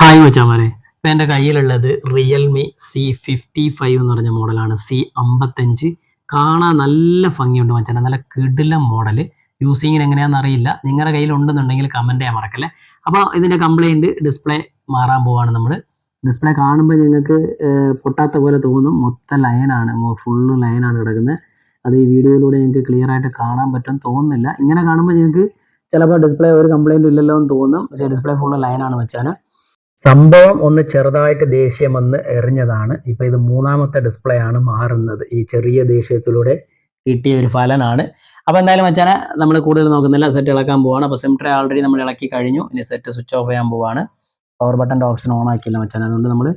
Hi മച്ചാമാരെ ഇപ്പം എന്റെ കയ്യിലുള്ളത് റിയൽമി സി ഫിഫ്റ്റി ഫൈവ് എന്ന് പറഞ്ഞ മോഡലാണ്. സി അമ്പത്തഞ്ച് കാണാൻ നല്ല ഭംഗിയുണ്ട് മച്ചാനെ നല്ല കിടില മോഡൽ യൂസിങ്ങിന് എങ്ങനെയാണെന്ന് അറിയില്ല. നിങ്ങളുടെ കയ്യിൽ ഉണ്ടെന്നുണ്ടെങ്കിൽ കമന്റ് ചെയ്യാൻ മറക്കല്ലേ. അപ്പോൾ ഇതിന്റെ കംപ്ലൈന്റ് ഡിസ്പ്ലേ മാറാൻ പോവാണ് നമ്മൾ ഡിസ്പ്ലേ കാണുമ്പോൾ നിങ്ങൾക്ക് പൊട്ടാത്ത പോലെ തോന്നും. മൊത്തം ലൈനാണ് ഫുള്ള് ലൈനാണ് കിടക്കുന്നത്. അത് ഈ വീഡിയോയിലൂടെ നിങ്ങൾക്ക് ക്ലിയർ ആയിട്ട് കാണാൻ പറ്റും തോന്നുന്നില്ല. ഇങ്ങനെ കാണുമ്പോൾ നിങ്ങൾക്ക് ചിലപ്പോൾ ഡിസ്പ്ലേ ഒരു കംപ്ലൈന്റും ഇല്ലല്ലോ എന്ന് തോന്നും. പക്ഷേ ഡിസ്പ്ലേ ഫുള്ള് ലൈനാണ് വെച്ചാൽ സംഭവം ഒന്ന് ചെറുതായിട്ട് ദേഷ്യം വന്ന് എറിഞ്ഞതാണ്. ഇപ്പൊ ഇത് മൂന്നാമത്തെ ഡിസ്പ്ലേ ആണ് മാറുന്നത്. ഈ ചെറിയ ദേഷ്യത്തിലൂടെ കിട്ടിയ ഒരു ഫലനാണ്. അപ്പോൾ എന്തായാലും വെച്ചാൽ നമ്മൾ കൂടുതൽ നോക്കുന്നില്ല. സെറ്റ് ഇളക്കാൻ പോവാണ്. അപ്പോൾ സിം ട്രേ ആൾറെഡി നമ്മൾ ഇളക്കി കഴിഞ്ഞു. ഇനി സെറ്റ് സ്വിച്ച് ഓഫ് ചെയ്യാൻ പോവാണ്. പവർ ബട്ടന്റെ ഓപ്ഷൻ ഓൺ ആക്കിയില്ല വെച്ചാൽ അതുകൊണ്ട് നമ്മൾ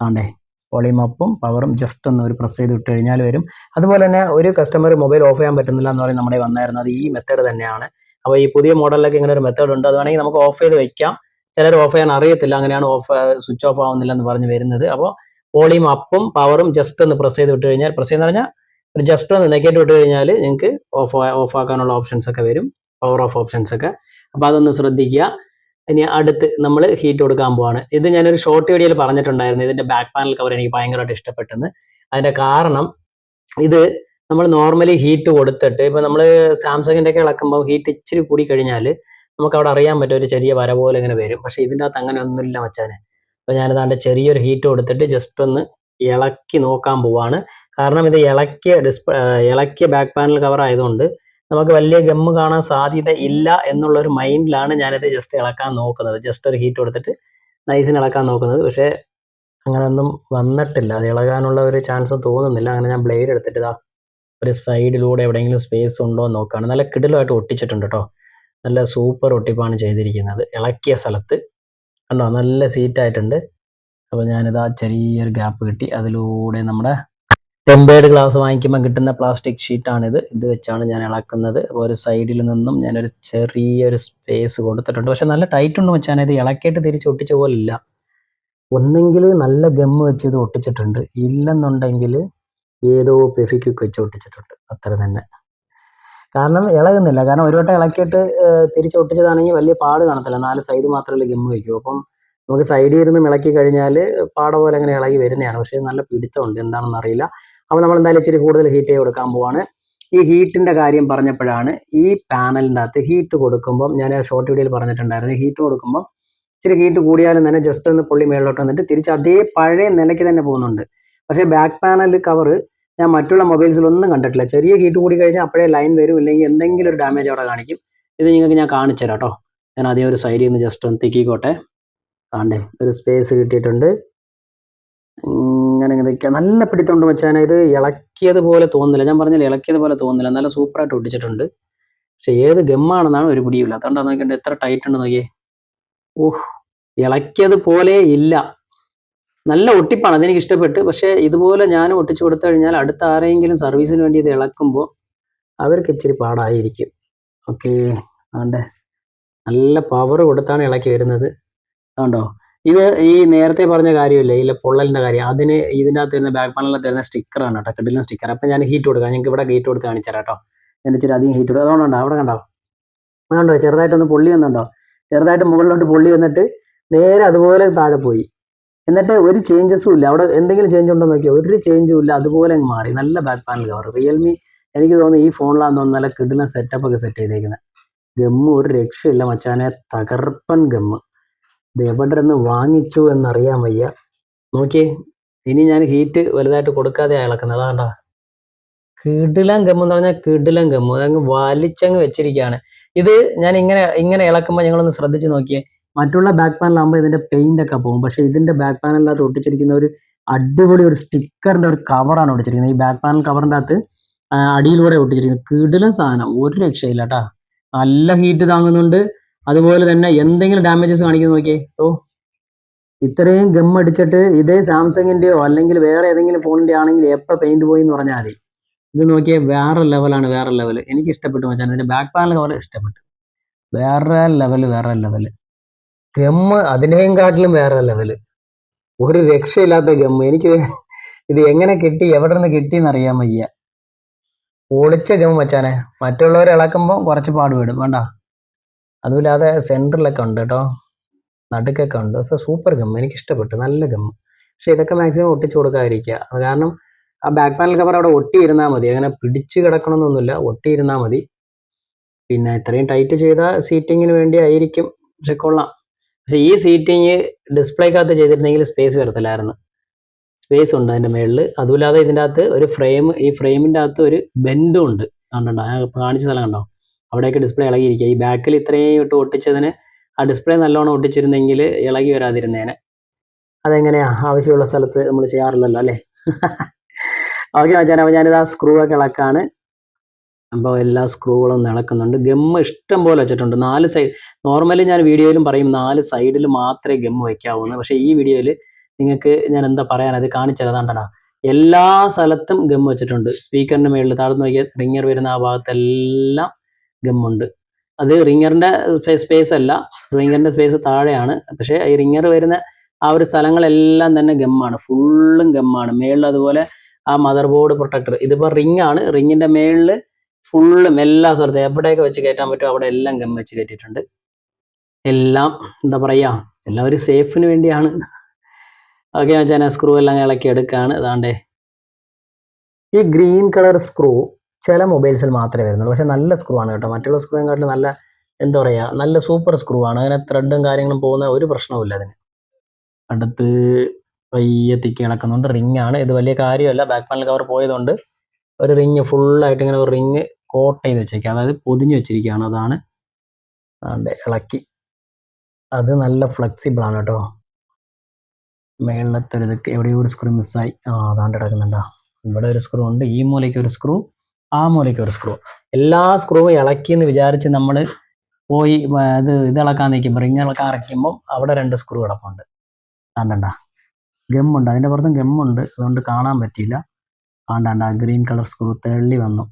ആണ്ടേ വോളിയം അപ്പും പവറും ജസ്റ്റ് ഒന്ന് ഒരു പ്രസ് ചെയ്ത് ഇട്ട് കഴിഞ്ഞാൽ വരും. അതുപോലെ തന്നെ ഒരു കസ്റ്റമർ മൊബൈൽ ഓഫ് ചെയ്യാൻ പറ്റുന്നില്ല എന്ന് പറയുന്നത് നമ്മുടെ വന്നായിരുന്നു അത് ഈ മെത്തേഡ് തന്നെയാണ്. അപ്പോൾ ഈ പുതിയ മോഡലിലൊക്കെ ഇങ്ങനെ ഒരു മെത്തേഡ് ഉണ്ട്. അത് വേണമെങ്കിൽ നമുക്ക് ഓഫ് ചെയ്ത് വെക്കാം. ചിലർ ഓഫ് ചെയ്യാൻ അറിയത്തില്ല അങ്ങനെയാണ് ഓഫ് സ്വിച്ച് ഓഫ് ആവുന്നില്ല എന്ന് പറഞ്ഞ് വരുന്നത്. അപ്പോൾ വോളിയം അപ്പും പവറും ജസ്റ്റ് ഒന്ന് പ്രസ് ചെയ്ത് വിട്ട് കഴിഞ്ഞാൽ പ്രസ് ചെയ്ത് പറഞ്ഞാൽ ഒരു ജസ്റ്റ് ഒന്ന് നെഗറ്റീവ് വിട്ട് കഴിഞ്ഞാൽ നിങ്ങൾക്ക് ഓഫ് ഓഫ് ആക്കാനുള്ള ഓപ്ഷൻസ് ഒക്കെ വരും. പവർ ഓഫ് ഓപ്ഷൻസ് ഒക്കെ. അപ്പോൾ അതൊന്ന് ശ്രദ്ധിക്കുക. ഇനി അടുത്ത് നമ്മൾ ഹീറ്റ് കൊടുക്കാൻ പോവാണ്. ഇത് ഞാനൊരു ഷോർട്ട് വീഡിയോയിൽ പറഞ്ഞിട്ടുണ്ടായിരുന്നു. ഇതിന്റെ ബാക്ക് പാനൽ കവർ എനിക്ക് ഭയങ്കരമായിട്ട് ഇഷ്ടപ്പെട്ടെന്ന്. അതിന്റെ കാരണം ഇത് നമ്മൾ നോർമലി ഹീറ്റ് കൊടുത്തിട്ട് ഇപ്പൊ നമ്മൾ സാംസങ്ങിന്റെ ഒക്കെ ഇളക്കുമ്പോൾ ഹീറ്റ് ഇച്ചിരി കൂടി കഴിഞ്ഞാൽ നമുക്ക് അവിടെ അറിയാൻ പറ്റും ഒരു ചെറിയ വര പോലെ ഇങ്ങനെ വരും. പക്ഷേ ഇതിന്റെ അകത്ത് അങ്ങനെ ഒന്നുമില്ല മച്ചാനെ. അപ്പോൾ ഞാനിതാണ്ട് ചെറിയൊരു ഹീറ്റ് കൊടുത്തിട്ട് ജസ്റ്റ് ഒന്ന് ഇളക്കി നോക്കാൻ പോവാണ്. കാരണം ഇത് ഇളക്കിയ ഡിസ്പ്ലേ ഇളക്കിയ ബാക്ക് പാനൽ കവർ ആയതുകൊണ്ട് നമുക്ക് വലിയ ഗമ്മ് കാണാൻ സാധ്യത ഇല്ല എന്നുള്ള ഒരു മൈൻഡിലാണ് ഞാനിത് ജസ്റ്റ് ഇളക്കാൻ നോക്കുന്നത്. ജസ്റ്റ് ഒരു ഹീറ്റ് കൊടുത്തിട്ട് നൈസിന് ഇളക്കാൻ നോക്കുന്നത്. പക്ഷേ അങ്ങനെയൊന്നും വന്നിട്ടില്ല. അത് ഇളകാനുള്ള ഒരു ചാൻസ് തോന്നുന്നില്ല. അങ്ങനെ ഞാൻ ബ്ലേഡ് എടുത്തിട്ട് ഇതാ ഒരു സൈഡിലൂടെ എവിടെയെങ്കിലും സ്പേസ് ഉണ്ടോ എന്ന് നോക്കുകയാണ് നല്ല കിടിലമായിട്ട് ഒട്ടിച്ചിട്ടുണ്ട് കേട്ടോ നല്ല സൂപ്പർ ഒട്ടിപ്പാണ് ചെയ്തിരിക്കുന്നത്. ഇളക്കിയ സ്ഥലത്ത്. കണ്ടോ? നല്ല സീറ്റായിട്ടുണ്ട്. അപ്പോൾ ഞാനിതാ ചെറിയൊരു ഗ്യാപ്പ് കിട്ടി. അതിലൂടെ നമ്മുടെ ടെമ്പേർഡ് ഗ്ലാസ് വാങ്ങിക്കുമ്പോൾ കിട്ടുന്ന പ്ലാസ്റ്റിക് ഷീറ്റാണിത് ഇത് വെച്ചാണ് ഞാൻ ഇളക്കുന്നത്. അപ്പോൾ ഒരു സൈഡിൽ നിന്നും ഞാനൊരു ചെറിയൊരു സ്പേസ് കൊടുത്തിട്ടുണ്ട്. പക്ഷെ നല്ല ടൈറ്റ് ഉണ്ട് വെച്ചാൽ ഇത് ഇളക്കിയിട്ട് തിരിച്ച് ഒട്ടിച്ച പോലില്ല. ഒന്നെങ്കിൽ നല്ല ഗമ്മ് വെച്ച് ഇത് ഒട്ടിച്ചിട്ടുണ്ട്. ഇല്ലെന്നുണ്ടെങ്കിൽ ഏതോ പെഫിക്കൊക്കെ വെച്ച് ഒട്ടിച്ചിട്ടുണ്ട്. അത്ര തന്നെ. കാരണം ഇളകുന്നില്ല. കാരണം ഒരു വട്ടം ഇളക്കിയിട്ട് തിരിച്ച് ഒട്ടിച്ചതാണെങ്കിൽ വലിയ പാട് കാണത്തില്ല. നാല് സൈഡ് മാത്രമല്ലേ ഗിമ്മ് വയ്ക്കൂ. അപ്പം നമുക്ക് സൈഡിൽ ഇരുന്ന് ഇളക്കി കഴിഞ്ഞാൽ പാട പോലെ അങ്ങനെ ഇളകി വരുന്നതാണ്. പക്ഷേ നല്ല പിടുത്തമുണ്ട്. എന്താണെന്ന് അറിയില്ല. അപ്പോൾ നമ്മൾ എന്തായാലും ഇച്ചിരി കൂടുതൽ ഹീറ്റ് ചെയ്ത് കൊടുക്കാൻ പോവാണ്. ഈ ഹീറ്റിന്റെ കാര്യം പറഞ്ഞപ്പോഴാണ് ഈ പാനലിന്റെ അകത്ത് ഹീറ്റ് കൊടുക്കുമ്പം ഞാൻ ഷോർട്ട് വീഡിയോയിൽ പറഞ്ഞിട്ടുണ്ടായിരുന്നു. ഹീറ്റ് കൊടുക്കുമ്പോൾ ഇച്ചിരി ഹീറ്റ് കൂടിയാലും തന്നെ ജസ്റ്റ് ഒന്ന് പുള്ളി മേളിലോട്ട് വന്നിട്ട് തിരിച്ച് അതേ പഴയ നിലയ്ക്ക് തന്നെ പോകുന്നുണ്ട്. പക്ഷേ ബാക്ക് പാനൽ കവർ ഞാൻ മറ്റുള്ള മൊബൈൽസിലൊന്നും കണ്ടിട്ടില്ല. ചെറിയ ഹീറ്റ് കൂടി കഴിഞ്ഞാൽ അപ്പോഴേ ലൈൻ വരും ഇല്ലെങ്കിൽ എന്തെങ്കിലും ഒരു ഡാമേജ് അവിടെ കാണിക്കും. ഇത് നിങ്ങൾക്ക് ഞാൻ കാണിച്ചു തരാം കേട്ടോ ഞാൻ ആദ്യം ഒരു സൈഡിൽ നിന്ന് ജസ്റ്റ് ഒന്ന് തിക്കിക്കോട്ടെ. ആണ്ടേ ഒരു സ്പേസ് കിട്ടിയിട്ടുണ്ട്. ഇങ്ങനെ ഇങ്ങനെ നല്ല പിടിത്തോണ്ട് വെച്ചാൽ ഇത് ഇളക്കിയത് പോലെ തോന്നുന്നില്ല. ഞാൻ പറഞ്ഞില്ല ഇളക്കിയത് പോലെ തോന്നുന്നില്ല. നല്ല സൂപ്പറായിട്ട് ഒട്ടിച്ചിട്ടുണ്ട്. പക്ഷെ ഏത് ഗമ്മാണെന്നാണ് ഒരു പിടിയില്ല അതുകൊണ്ടാണ് നോക്കിയിട്ടുണ്ട് എത്ര ടൈറ്റ് ഉണ്ട് നോക്കിയേ. ഓഹ് ഇളക്കിയത് പോലെ ഇല്ല. നല്ല ഒട്ടിപ്പാണ് അതെനിക്ക് ഇഷ്ടപ്പെട്ട് പക്ഷേ ഇതുപോലെ ഞാൻ ഒട്ടിച്ചു കൊടുത്തു കഴിഞ്ഞാൽ അടുത്ത ആരെങ്കിലും സർവീസിന് വേണ്ടി ഇത് ഇളക്കുമ്പോൾ അവർക്ക് ഇച്ചിരി പാടായിരിക്കും. ഓക്കെ അതുകൊണ്ട് നല്ല പവർ കൊടുത്താണ് ഇളക്കി വരുന്നത്. അതുകൊണ്ടോ? ഇത് ഈ നേരത്തെ പറഞ്ഞ കാര്യമില്ലേ ഇല്ല പൊള്ളലിന്റെ കാര്യം? അതിന് ഇതിന്റെ അകത്ത് തരുന്ന ബാക്ക് പാനലിൽ തരുന്ന സ്റ്റിക്കറാണ് കേട്ടോ കിഡിലും സ്റ്റിക്കർ അപ്പം ഞാൻ ഹീറ്റ് കൊടുക്കാം. ഞങ്ങൾക്ക് ഇവിടെ ഗേറ്റ് കൊടുത്ത് കാണിച്ചു തരാം കേട്ടോ. ഞാൻ ഇച്ചിരി അധികം ഹീറ്റ് കൊടുക്കും അതുകൊണ്ടോ അവിടെ കണ്ടോ? അതുകൊണ്ടോ ചെറുതായിട്ടൊന്ന് പൊള്ളി വന്നുണ്ടോ ചെറുതായിട്ട് മുകളിലോട്ട് പൊള്ളി വന്നിട്ട് നേരെ അതുപോലെ താഴെ പോയി. എന്നിട്ട് ഒരു ചേഞ്ചസും ഇല്ല. അവിടെ എന്തെങ്കിലും ചേഞ്ച് ഉണ്ടോ നോക്കിയാൽ ഒരു ചേഞ്ചും ഇല്ല. അതുപോലെ മാറി. നല്ല ബാക്ക് പാനൽ കവർ റിയൽമി എനിക്ക് തോന്നുന്നു ഈ ഫോണിലാന്ന് തോന്നുന്നു നല്ല കിടിലൻ സെറ്റപ്പ് ഒക്കെ സെറ്റ് ചെയ്തേക്കുന്നത് ഗമ്മ് ഒരു രക്ഷയില്ല മച്ചാനെ. തകർപ്പൻ ഗമ്മ് ഇത് എവിടെ നിന്ന് വാങ്ങിച്ചു എന്നറിയാൻ വയ്യ. നോക്കിയേ ഇനി ഞാൻ ഹീറ്റ് വലുതായിട്ട് കൊടുക്കാതെ ഇളക്കുന്നത് അതാണ്ടാ കിടിലം ഗമ്മ് എന്ന് പറഞ്ഞാൽ കിടിലം ഗമ്മ് അതങ്ങ് വലിച്ചങ്ങ് വെച്ചിരിക്കുകയാണ്. ഇത് ഞാൻ ഇങ്ങനെ ഇങ്ങനെ ഇളക്കുമ്പോൾ ഞങ്ങളൊന്ന് ശ്രദ്ധിച്ച് നോക്കിയേ. മറ്റുള്ള ബാക്ക് പാനലാകുമ്പോൾ ഇതിന്റെ പെയിന്റ് ഒക്കെ പോകും. പക്ഷെ ഇതിന്റെ ബാക്ക് പാനലിനകത്ത് ഒട്ടിച്ചിരിക്കുന്ന ഒരു അടിപൊളി ഒരു സ്റ്റിക്കറിന്റെ ഒരു കവറാണ് ഒട്ടിച്ചിരിക്കുന്നത്. ഈ ബാക്ക് പാനൽ കവറിന്റെ അകത്ത് അടിയിലൂടെ ഒട്ടിച്ചിരിക്കുന്നത് കിടിലൻ സാധനം. ഒരു രക്ഷയില്ല കേട്ടാ നല്ല ഹീറ്റ് താങ്ങുന്നുണ്ട്. അതുപോലെ തന്നെ എന്തെങ്കിലും ഡാമേജസ് കാണിക്കുന്നു നോക്കിയേ. ഓ ഇത്രയും ഗം അടിച്ചിട്ട് ഇതേ സാംസങ്ങിന്റെയോ അല്ലെങ്കിൽ വേറെ ഏതെങ്കിലും ഫോണിന്റെ ആണെങ്കിൽ എപ്പോൾ പെയിന്റ് പോയി എന്ന് പറഞ്ഞാൽ മതി. ഇത് നോക്കിയാൽ വേറെ ലെവലാണ് വേറെ ലെവൽ എനിക്ക് ഇഷ്ടപ്പെട്ടു മച്ചാൻ ഇതിന്റെ ബാക്ക് പാനൽ കവർ ഇഷ്ടപ്പെട്ടു. വേറെ ലെവൽ വേറെ ലെവൽ ഗമ്മ് അതിനെയും കാട്ടിലും വേറെ ലെവൽ ഒരു രക്ഷയില്ലാത്ത ഗമ്മ് എനിക്ക് ഇത് എങ്ങനെ കിട്ടി? എവിടെ നിന്ന് കിട്ടിയെന്ന് അറിയാൻ വയ്യ. പൊളിച്ച ഗമ്മ് വെച്ചാനെ മറ്റുള്ളവർ ഇളക്കുമ്പോൾ കുറച്ച് പാട് വിടും വേണ്ട. അതുമില്ലാതെ സെന്ററിലൊക്കെ ഉണ്ട് കേട്ടോ. നടുക്കൊക്കെ ഉണ്ട്. പക്ഷേ സൂപ്പർ ഗം. എനിക്ക് ഇഷ്ടപ്പെട്ടു നല്ല ഗം. പക്ഷെ ഇതൊക്കെ മാക്സിമം ഒട്ടിച്ചു കൊടുക്കാതിരിക്കുക. കാരണം ആ ബാക്ക് പാനൽ കവർ അവിടെ ഒട്ടിയിരുന്നാൽ മതി. അങ്ങനെ പിടിച്ച് കിടക്കണമെന്നൊന്നുമില്ല. ഒട്ടിയിരുന്നാൽ മതി. പിന്നെ ഇത്രയും ടൈറ്റ് ചെയ്ത സീറ്റിങ്ങിന് വേണ്ടി ആയിരിക്കും പക്ഷെ കൊള്ളാം. പക്ഷെ ഈ സീറ്റിങ് ഡിസ്പ്ലേക്കകത്ത് ചെയ്തിരുന്നെങ്കിൽ സ്പേസ് വരത്തില്ലായിരുന്നു. സ്പേസ് ഉണ്ട് അതിന്റെ മുകളിൽ അതുമില്ലാതെ ഇതിന്റെ അകത്ത് ഒരു ഫ്രെയിം ഈ ഫ്രെയിമിന്റെ അകത്ത് ഒരു ബെൻഡും ഉണ്ട്. കണ്ടോ ഞാൻ കാണിച്ച സ്ഥലം കണ്ടോ? അവിടെയൊക്കെ ഡിസ്പ്ലേ ഇളകിയിരിക്കുക. ഈ ബാക്കിൽ ഇത്രയും ഇട്ട് ഒട്ടിച്ചതിന് ആ ഡിസ്പ്ലേ നല്ലോണം ഒട്ടിച്ചിരുന്നെങ്കിൽ ഇളകി വരാതിരുന്നേനെ. അതെങ്ങനെയാ? ആവശ്യമുള്ള സ്ഥലത്ത് നമ്മൾ ചെയ്യാറില്ലല്ലോ അല്ലേ? ഓക്കെ മച്ചാൻ ഞാനിത് ആ സ്ക്രൂ ഒക്കെ ഇളക്കാണ്. അപ്പോൾ എല്ലാ സ്ക്രൂകളും നടക്കുന്നുണ്ട് ഗമ്മ് ഇഷ്ടം പോലെ വെച്ചിട്ടുണ്ട്. നാല് സൈഡ് നോർമലി ഞാൻ വീഡിയോയിലും പറയും നാല് സൈഡിൽ മാത്രമേ ഗമ്മ് വയ്ക്കാവൂ പക്ഷേ ഈ വീഡിയോയിൽ നിങ്ങൾക്ക് ഞാൻ എന്താ പറയാൻ അത് കാണിച്ചത് എല്ലാ സ്ഥലത്തും ഗം വെച്ചിട്ടുണ്ട്. സ്പീക്കറിന്റെ മുകളിൽ താഴ്ന്നു നോക്കിയാൽ റിങ്ങർ വരുന്ന ആ ഭാഗത്തെല്ലാം ഗമ്മുണ്ട് അത് റിങ്ങറിന്റെ സ്പേസ് അല്ല. റിങ്ങറിന്റെ സ്പേസ് താഴെയാണ്. പക്ഷേ ഈ റിങ്ങർ വരുന്ന ആ ഒരു സ്ഥലങ്ങളെല്ലാം തന്നെ ഗമ്മാണ്. ഫുള്ളും ഗമ്മാണ്. മേളിൽ അതുപോലെ ആ മദർ ബോർഡ് പ്രൊട്ടക്ടർ ഇതിപ്പോൾ റിംഗ് ആണ്. റിങ്ങിന്റെ മേളിൽ ഫുള്ളും എല്ലാ സ്ഥലത്തും എവിടെയൊക്കെ വെച്ച് കയറ്റാൻ പറ്റുമോ അവിടെ എല്ലാം ഗം വെച്ച് കയറ്റിയിട്ടുണ്ട്. എല്ലാം എന്താ പറയുക എല്ലാവരും സേഫിന് വേണ്ടിയാണ്. ഓക്കെ വെച്ചാൽ സ്ക്രൂ എല്ലാം ഇളക്കി എടുക്കുകയാണ് അതാണ്ടേ ഈ ഗ്രീൻ കളർ സ്ക്രൂ ചില മൊബൈൽസിൽ മാത്രമേ വരുന്നുള്ളൂ. പക്ഷെ നല്ല സ്ക്രൂ ആണ് കേട്ടോ. മറ്റുള്ള സ്ക്രൂവിനെക്കാട്ടിലും നല്ല എന്താ പറയുക നല്ല സൂപ്പർ സ്ക്രൂ ആണ്. അങ്ങനെ ത്രെഡും കാര്യങ്ങളും പോകുന്ന ഒരു പ്രശ്നവുമില്ല അതിന്. അടുത്ത് പയ്യെ തിക്കി ഇളക്കുന്നുണ്ട് റിംഗ് ആണ് ഇത് വലിയ കാര്യമല്ല. ബാക്ക് പാനൽ കവർ പോയതുകൊണ്ട് ഒരു റിങ് ഫുള്ളായിട്ട് ഇങ്ങനെ ഒരു റിങ് കോട്ട് ചെയ്ത് വെച്ചേക്കുക. അതായത് പൊതിഞ്ഞ് വെച്ചിരിക്കുകയാണ്. അതാണ് അതെ ഇളക്കി. അത് നല്ല ഫ്ലെക്സിബിളാണ് കേട്ടോ. മേളിലത്തെ ഇതൊക്കെ എവിടെയോ ഒരു സ്ക്രൂ മിസ്സായി ആ അതാണ്ട് കിടക്കുന്നുണ്ടാ. ഇവിടെ ഒരു സ്ക്രൂ ഉണ്ട്. ഈ മൂലയ്ക്ക് ഒരു സ്ക്രൂ ആ മൂലയ്ക്ക് ഒരു സ്ക്രൂ എല്ലാ സ്ക്രൂവും ഇളക്കി എന്ന് വിചാരിച്ച് നമ്മൾ പോയി അത് ഇത് ഇളക്കാൻ നിൽക്കുമ്പോൾ റിങ് ഇളക്കാൻ ഇറക്കുമ്പോൾ അവിടെ രണ്ട് സ്ക്രൂ കിടപ്പുണ്ട്. കണ്ടണ്ട ഗമ്മുണ്ട്. അതിന്റെ പുറത്തും ഗമ്മുണ്ട്. അതുകൊണ്ട് കാണാൻ പറ്റിയില്ല. ആണ്ടാണ്ട. ഗ്രീൻ കളർ സ്ക്രൂ തള്ളി വന്നു.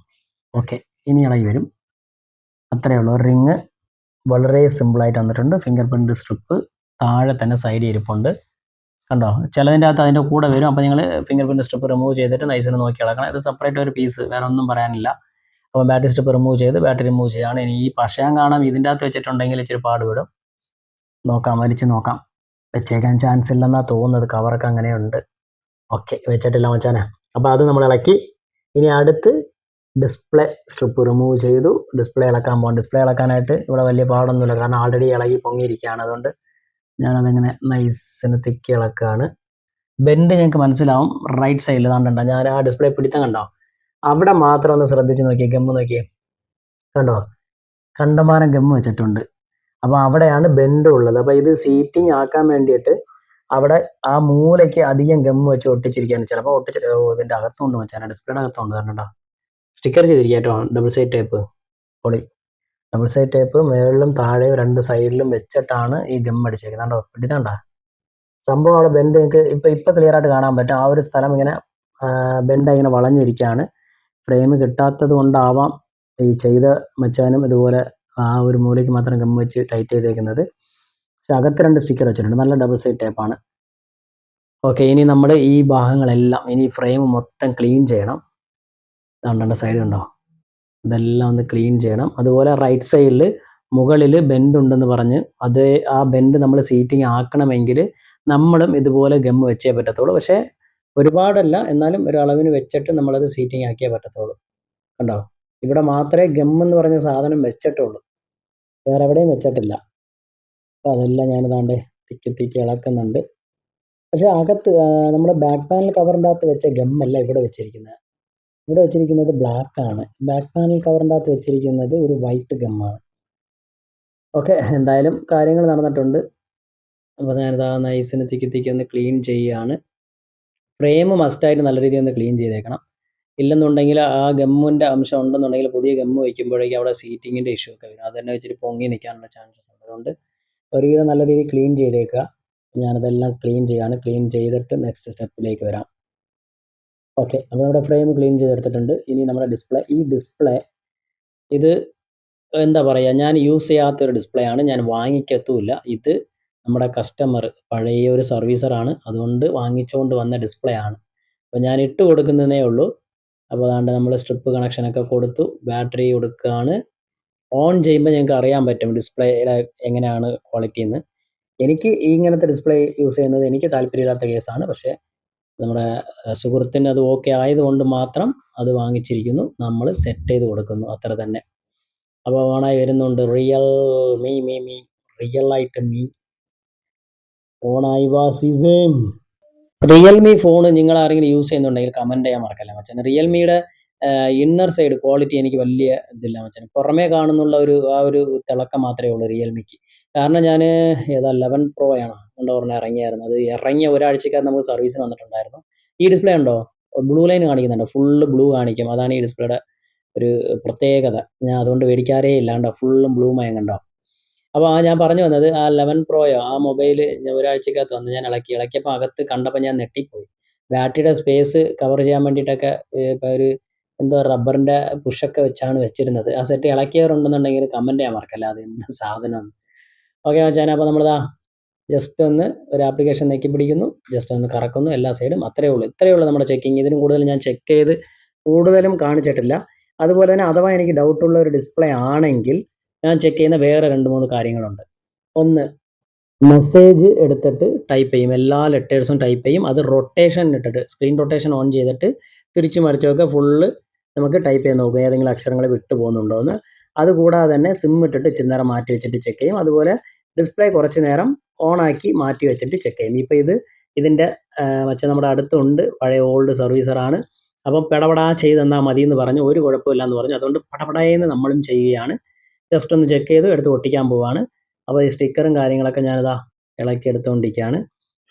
ഓക്കെ ഇനി ഇളകി വരും. അത്രയേ ഉള്ളൂ. റിങ് വളരെ സിമ്പിളായിട്ട് വന്നിട്ടുണ്ട് ഫിംഗർ പ്രിന്റ് സ്ട്രിപ്പ് താഴെ തന്നെ സൈഡിൽ ഇരിപ്പുണ്ട്. കണ്ടോ? ചിലതിന്റെ അകത്ത് അതിന്റെ കൂടെ വരും. അപ്പോൾ നിങ്ങൾ ഫിംഗർ പ്രിന്റ് സ്ട്രിപ്പ് റിമൂവ് ചെയ്തിട്ട് നൈസിന് നോക്കി ഇളക്കണം ഇത് സെപ്പറേറ്റ് ഒരു പീസ് വേറെ ഒന്നും പറയാനില്ല. അപ്പോൾ ബാറ്ററി സ്ട്രിപ്പ് റിമൂവ് ചെയ്ത് ബാറ്ററി റിമൂവ് ചെയ്യാണ്. ഇനി ഈ പശയം കാണാം. ഇതിന്റെ അകത്ത് വെച്ചിട്ടുണ്ടെങ്കിൽ ഇച്ചിരി പാടുപെടും. നോക്കാം വലിച്ച് നോക്കാം. വെച്ചേക്കാൻ ചാൻസ് ഇല്ലെന്നാണ് തോന്നുന്നത്. കവറൊക്കെ അങ്ങനെയുണ്ട്. ഓക്കെ വെച്ചിട്ടില്ല മച്ചാനെ. അപ്പോൾ അത് നമ്മൾ ഇളക്കി. ഇനി അടുത്ത് ഡിസ്പ്ലേ സ്ട്രിപ്പ് റിമൂവ് ചെയ്തു. ഡിസ്പ്ലേ ഇളക്കാൻ പോകാം ഡിസ്പ്ലേ ഇളക്കാനായിട്ട് ഇവിടെ വലിയ പാടൊന്നുമില്ല. കാരണം ആൾറെഡി ഇളകി പൊങ്ങിയിരിക്കുകയാണ്. അതുകൊണ്ട് ഞാനതിങ്ങനെ നൈസിന് തിക്കി ഇളക്കുകയാണ്. ബെൻഡ് ഞങ്ങൾക്ക് മനസ്സിലാവും. റൈറ്റ് സൈഡിൽ കണ്ടോ ഞാൻ ആ ഡിസ്പ്ലേ പിടിത്തം കണ്ടോ? അവിടെ മാത്രം ഒന്ന് ശ്രദ്ധിച്ച് നോക്കിയേ. ഗമ്മ് നോക്കിയേ. കണ്ടോ? കണ്ടമാനം ഗമ്മ് വെച്ചിട്ടുണ്ട്. അപ്പോൾ അവിടെയാണ് ബെൻഡ് ഉള്ളത്. അപ്പോൾ ഇത് സീറ്റിംഗ് ആക്കാൻ വേണ്ടിയിട്ട് അവിടെ ആ മൂലയ്ക്ക് അധികം ഗമ്മ് വെച്ച് ഒട്ടിച്ചിരിക്കുകയാണ്. ചിലപ്പോൾ ഒട്ടിച്ച് ഇതിന്റെ അകത്തുകൊണ്ട് വെച്ചാൽ ഡിസ്പ്ലേയുടെ അകത്തുകൊണ്ട് കണ്ടോ? സ്റ്റിക്കർ ചെയ്തിരിക്കുക കേട്ടോ. ഡബിൾ സൈഡ് ടേപ്പ് പൊളി. ഡബിൾ സൈഡ് ടേപ്പ് മുകളിലും താഴെയും രണ്ട് സൈഡിലും വെച്ചിട്ടാണ് ഈ ഗം അടിച്ചേക്കുന്നത്. കണ്ടോ? പിടിക്കണ്ട സംഭവം അവിടെ ബെൻഡ് നിങ്ങൾക്ക് ഇപ്പം ഇപ്പം ക്ലിയർ ആയിട്ട് കാണാൻ പറ്റും. ആ ഒരു സ്ഥലം ഇങ്ങനെ ബെൻഡ് ഇങ്ങനെ വളഞ്ഞിരിക്കുകയാണ്. ഫ്രെയിം കിട്ടാത്തത് കൊണ്ടാവാം ഈ ചെയ്ത മച്ചാനും ഇതുപോലെ ആ ഒരു മൂലയ്ക്ക് മാത്രം ഗം വെച്ച് ടൈറ്റ് ചെയ്തേക്കുന്നത്. പക്ഷെ അകത്ത് രണ്ട് സ്റ്റിക്കർ വെച്ചിട്ടുണ്ട്. നല്ല ഡബിൾ സൈഡ് ടേപ്പാണ് ഓക്കെ ഇനി നമ്മൾ ഈ ഭാഗങ്ങളെല്ലാം ഇനി ഫ്രെയിം മൊത്തം ക്ലീൻ ചെയ്യണം. രണ്ടെണ്ണം സൈഡ് ഉണ്ടോ? ഇതെല്ലാം ഒന്ന് ക്ലീൻ ചെയ്യണം. അതുപോലെ റൈറ്റ് സൈഡിൽ മുകളിൽ ബെൻഡ് ഉണ്ടെന്ന് പറഞ്ഞ് അത് ആ ബെൻഡ് നമ്മൾ സീറ്റിംഗ് ആക്കണമെങ്കിൽ നമ്മളും ഇതുപോലെ ഗം വെച്ചേ പറ്റത്തുള്ളൂ. പക്ഷേ ഒരുപാടല്ല എന്നാലും ഒരു അളവിന് വെച്ചിട്ട് നമ്മളത് സീറ്റിംഗ് ആക്കിയേ പറ്റത്തുള്ളൂ. കണ്ടോ? ഇവിടെ മാത്രമേ ഗം എന്ന് പറഞ്ഞ സാധനം വെച്ചിട്ടുള്ളൂ. വേറെ എവിടെയും വെച്ചിട്ടില്ല. അപ്പോൾ അതെല്ലാം ഞാനിതാണ്ട് തിക്കി തിക്കി ഇളക്കുന്നുണ്ട്. പക്ഷേ അകത്ത് നമ്മുടെ ബാക്ക് പാനൽ കവറിന്റെ അകത്ത് വെച്ച ഗമ്മല്ല ഇവിടെ വെച്ചിരിക്കുന്നത്. ഇവിടെ വെച്ചിരിക്കുന്നത് ബ്ലാക്ക് ആണ്. ബാക്ക് പാനൽ കവറിന്റെ അകത്ത് വെച്ചിരിക്കുന്നത് ഒരു വൈറ്റ് ഗമ്മാണ് ഓക്കെ എന്തായാലും കാര്യങ്ങൾ നടന്നിട്ടുണ്ട്. അപ്പോൾ ഞാനിതാ നൈസിന് തിക്കി തിക്കി ഒന്ന് ക്ലീൻ ചെയ്യുകയാണ് ഫ്രെയിം മസ്റ്റായിട്ട് നല്ല രീതിയിൽ ഒന്ന് ക്ലീൻ ചെയ്തേക്കണം. ഇല്ലെന്നുണ്ടെങ്കിൽ ആ ഗമ്മിന്റെ അംശം ഉണ്ടെന്നുണ്ടെങ്കിൽ പുതിയ ഗമ്മ് വയ്ക്കുമ്പോഴേക്കും അവിടെ സീറ്റിങ്ങിന്റെ ഇഷ്യൂ ഒക്കെ വരും. അതെന്നെ വെച്ചിട്ട് പൊങ്ങി നിൽക്കാനുള്ള ചാൻസസ് ഉണ്ട്. അതുകൊണ്ട് ഒരുവിധം നല്ല രീതിയിൽ ക്ലീൻ ചെയ്തേക്കുക. ഞാനതെല്ലാം ക്ലീൻ ചെയ്യാണ്. ക്ലീൻ ചെയ്തിട്ട് നെക്സ്റ്റ് സ്റ്റെപ്പിലേക്ക് വരാം. ഓക്കെ അപ്പോൾ നമ്മുടെ ഫ്രെയിം ക്ലീൻ ചെയ്തെടുത്തിട്ടുണ്ട്. ഇനി നമ്മുടെ ഡിസ്പ്ലേ ഈ ഡിസ്പ്ലേ ഇത് എന്താ പറയുക ഞാൻ യൂസ് ചെയ്യാത്തൊരു ഡിസ്പ്ലേ ആണ്. ഞാൻ വാങ്ങിക്കത്തുമില്ല ഇത് നമ്മുടെ കസ്റ്റമർ പഴയ ഒരു സർവീസറാണ് അതുകൊണ്ട് വാങ്ങിച്ചുകൊണ്ട് വന്ന ഡിസ്പ്ലേ ആണ്. അപ്പോൾ ഞാൻ ഇട്ട് കൊടുക്കുന്നതേ ഉള്ളൂ. അപ്പോൾ അതാണ്ട് നമ്മൾ സ്ട്രിപ്പ് കണക്ഷനൊക്കെ കൊടുത്തു. ബാറ്ററി കൊടുക്കുകയാണ് ഓൺ ചെയ്യുമ്പോൾ ഞങ്ങൾക്ക് അറിയാൻ പറ്റും ഡിസ്പ്ലേയുടെ എങ്ങനെയാണ് ക്വാളിറ്റി എന്ന് എനിക്ക് ഇങ്ങനത്തെ ഡിസ്പ്ലേ യൂസ് ചെയ്യുന്നത് എനിക്ക് താല്പര്യമില്ലാത്ത കേസാണ് പക്ഷേ നമ്മുടെ സുഹൃത്തിന് അത് ഓക്കെ ആയതുകൊണ്ട് മാത്രം അത് വാങ്ങിച്ചിരിക്കുന്നു. നമ്മൾ സെറ്റ് ചെയ്ത് കൊടുക്കുന്നു. അത്ര തന്നെ. അപ്പോൾ ഓണായി വരുന്നുണ്ട്. Real me me me real ആയിട്ട് മീ ഓണായി വാസിസം റിയൽമി ഫോൺ നിങ്ങൾ ആരെങ്കിലും യൂസ് ചെയ്യുന്നുണ്ടെങ്കിൽ കമന്റ് ചെയ്യാൻ മറക്കല്ല മച്ചാൻ റിയൽമിയുടെ ഇന്നർ സൈഡ് ക്വാളിറ്റി എനിക്ക് വലിയ ഇതില്ല മച്ചാൻ പുറമേ കാണുന്നുള്ള ഒരു ആ ഒരു തിളക്കം മാത്രമേ ഉള്ളൂ റിയൽമിക്ക്. കാരണം ഞാൻ ഏതാ ലെവൻ പ്രോ ആണ്. ഉണ്ടോ പറഞ്ഞാൽ ഇറങ്ങിയായിരുന്നു. അത് ഇറങ്ങിയ ഒരാഴ്ചക്കകത്ത് നമുക്ക് സർവീസിന് വന്നിട്ടുണ്ടായിരുന്നു. ഈ ഡിസ്പ്ലേ ഉണ്ടോ? ബ്ലൂ ലൈൻ കാണിക്കുന്നുണ്ട്. ഫുള്ള് ബ്ലൂ കാണിക്കും. അതാണ് ഈ ഡിസ്പ്ലേയുടെ ഒരു പ്രത്യേകത. ഞാൻ അതുകൊണ്ട് മേടിക്കാറേ ഇല്ലാണ്ടോ ഫുള്ളും ബ്ലൂ മയം കണ്ടോ. അപ്പോൾ ആ ഞാൻ പറഞ്ഞു വന്നത് ആ ലെവൻ പ്രോയോ ആ മൊബൈൽ ഒരാഴ്ചക്കകത്ത് വന്ന് ഞാൻ ഇളക്കി. ഇളക്കിയപ്പോൾ അകത്ത് കണ്ടപ്പോൾ ഞാൻ നെട്ടിപ്പോയി ബാറ്ററിയുടെ സ്പേസ് കവർ ചെയ്യാൻ വേണ്ടിയിട്ടൊക്കെ ഇപ്പോൾ ഒരു എന്തോ റബ്ബറിന്റെ പുഷൊക്കെ വെച്ചാണ് വെച്ചിരുന്നത്. ആ സെറ്റ് ഇളക്കിയവരുണ്ടെന്നുണ്ടെങ്കിൽ കമന്റ് ചെയ്യാൻ മറക്കല്ല അത് എന്ത് സാധനം. ഓക്കെ മച്ചാൻ അപ്പോൾ നമ്മളിതാ ജസ്റ്റ് ഒന്ന് ഒരു ആപ്ലിക്കേഷൻ നെക്കി പിടിക്കുന്നു. ജസ്റ്റ് ഒന്ന് കറക്കുന്നു എല്ലാ സൈഡും അത്രയേ ഉള്ളൂ. ഇത്രയേ ഉള്ളൂ നമ്മുടെ ചെക്കിങ് ഇതിനും കൂടുതൽ ഞാൻ ചെക്ക് ചെയ്ത് കൂടുതലും കാണിച്ചിട്ടില്ല. അതുപോലെ തന്നെ അഥവാ എനിക്ക് ഡൗട്ടുള്ള ഒരു ഡിസ്പ്ലേ ആണെങ്കിൽ ഞാൻ ചെക്ക് ചെയ്യുന്ന വേറെ രണ്ട് മൂന്ന് കാര്യങ്ങളുണ്ട്. ഒന്ന് മെസ്സേജ് എടുത്തിട്ട് ടൈപ്പ് ചെയ്യും. എല്ലാ ലെറ്റേഴ്സും ടൈപ്പ് ചെയ്യും. അത് റൊട്ടേഷൻ ഇട്ടിട്ട് സ്ക്രീൻ റൊട്ടേഷൻ ഓൺ ചെയ്തിട്ട് തിരിച്ചു മറിച്ചൊക്കെ ഫുള്ള് നമുക്ക് ടൈപ്പ് ചെയ്ത് നോക്കുക ഏതെങ്കിലും അക്ഷരങ്ങൾ വിട്ടു പോകുന്നുണ്ടോ എന്ന്. അതുകൂടാതെ തന്നെ സിം ഇട്ടിട്ട് ഇച്ചിരി നേരം മാറ്റി വെച്ചിട്ട് ചെക്ക് ചെയ്യും. അതുപോലെ ഡിസ്പ്ലേ കുറച്ച് നേരം ഓൺ ആക്കി മാറ്റി വെച്ചിട്ട് ചെക്ക് ചെയ്യും. ഇപ്പോൾ ഇത് ഇതിന്റെ മറ്റേ നമ്മുടെ അടുത്തുണ്ട്. പഴയ ഓൾഡ് സർവീസറാണ് അപ്പം പെടപടാ ചെയ്ത് തന്നാൽ മതി എന്ന് പറഞ്ഞു. ഒരു കുഴപ്പമില്ല എന്ന് പറഞ്ഞു. അതുകൊണ്ട് പടപടയെന്ന് നമ്മളും ചെയ്യുകയാണ്. ജസ്റ്റ് ഒന്ന് ചെക്ക് ചെയ്ത് എടുത്ത് ഒട്ടിക്കാൻ പോവാണ്. അപ്പോൾ ഈ സ്റ്റിക്കറും കാര്യങ്ങളൊക്കെ ഞാനിതാ ഇളക്കി എടുത്തുകൊണ്ടിരിക്കുകയാണ്